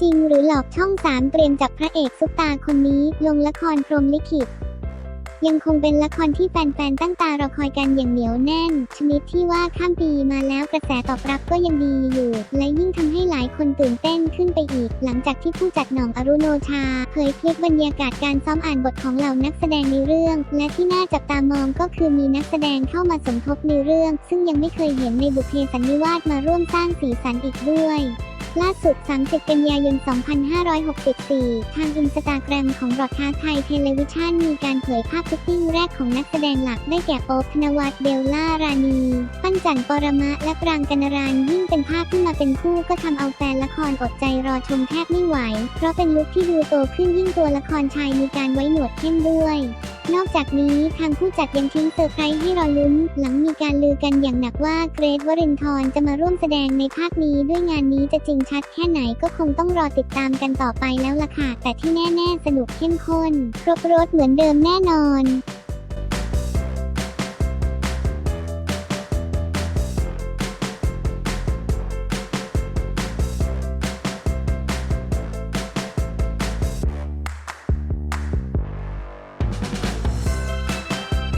จริงหรือหลอกช่องสามเตรียมจับพระเอกซุปตาคนนี้ ลงละครพรมลิขิต ยังคงเป็นละครที่แฟนๆ ตั้งตารอคอยกันอย่างเหนียวแน่น ชนิดที่ว่าข้ามปีมาแล้วกระแสตอบรับก็ยังดีอยู่ และยิ่งทำให้หลายคนตื่นเต้นขึ้นไปอีก หลังจากที่ผู้จัดหน่องอรุโนชา เผยคลิปบรรยากาศการซ้อมอ่านบทของเหล่านักแสดงในเรื่อง และที่น่าจับตามองก็คือมีนักแสดงเข้ามาสมทบในเรื่อง ซึ่งยังไม่เคยเห็นในบุพเพสันนิวาสมาร่วมสร้างสีสันอีกด้วย ล่าสุด 30 กันยายน 2564 ทางอินสตาแกรมของบรอดคาสไทยเทเลวิชันมีการเผยภาพฟิตติ้งแรกของนักแสดงหลักได้แก่โป๊บธนวัฒน์เบลล่า รานีปั้นจันปรมะ และปรางกัณรานยิ่งเป็นภาพที่มาเป็นคู่ก็ทำเอาแฟนละครอดใจรอชมแทบไม่ไหว เพราะเป็นลุคที่ดูโตขึ้นยิ่งตัวละครชายมีการไว้หนวดเข้มด้วย นอกจากนี้ทางผู้จัดยังทิ้งเซอร์ไพรส์ให้รอลุ้น หลังมีการลือกันอย่างหนักว่าเกรทวรินทร์จะมาร่วมแสดงในภาคนี้ด้วยงานนี้จะจริงชัดแค่ไหนก็คงต้องรอติดตามกันต่อไปแล้วล่ะค่ะ แต่ที่แน่ ๆ สนุกเข้มข้น ครบรถเหมือนเดิมแน่นอน